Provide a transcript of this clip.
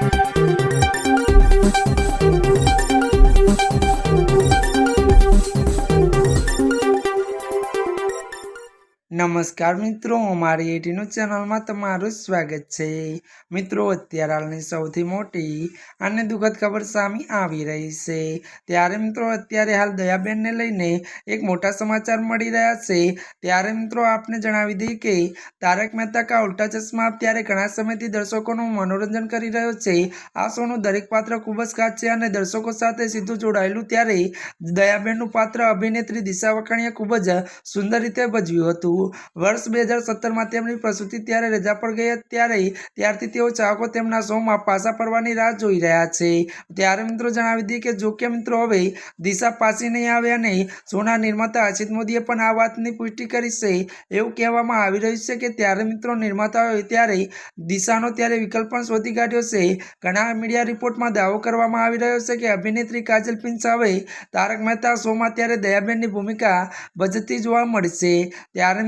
Thank you. નમસ્કાર મિત્રો, અમારી એટીનું ચેનલમાં તમારું સ્વાગત છે. મિત્રો, અત્યારે હાલની સૌથી મોટી અને દુઃખદ ખબર સામે આવી રહી છે. ત્યારે મિત્રો, અત્યારે હાલ દયાબેનને લઈને એક મોટા સમાચાર મળી રહ્યા છે. ત્યારે મિત્રો, આપને જણાવી દઈએ કે તારક મહેતા કા ઉલ્ટા ચશ્મા અત્યારે ઘણા સમયથી દર્શકોનું મનોરંજન કરી રહ્યો છે. આ શોનું દરેક પાત્ર ખૂબ જ ખાસ છે અને દર્શકો સાથે સીધું જોડાયેલું ત્યારે દયાબેનનું પાત્ર અભિનેત્રી દિશા વખાણીએ ખૂબ જ સુંદર રીતે ભજવ્યું હતું. વર્ષ બે હજાર સત્તરમાં તેમની પ્રસૂતિ ત્યારે રજા પર ગઈ હતી. ત્યારે ત્યારથી તેઓ ચાહકો તેમના શોમાં પાછા ફરવાની રાહ જોઈ રહ્યા છે. ત્યારે મિત્રો જણાવી દઈએ કે જો કે મિત્રો હવે દિશા પાછી નહીં આવે અને શોના નિર્માતા અસિત મોદીએ પણ આ વાતની પુષ્ટિ કરી છે. એવું કહેવામાં આવી રહ્યું છે કે ત્યારે મિત્રો નિર્માતાઓએ ત્યારે દિશાનો ત્યારે વિકલ્પ પણ શોધી કાઢ્યો છે. ઘણા મીડિયા રિપોર્ટમાં દાવો કરવામાં આવી રહ્યો છે કે અભિનેત્રી કાજલ પિંચાવે તારક મહેતા શોમાં ત્યારે દયાબેનની ભૂમિકા ભજતી જોવા મળશે. ત્યારે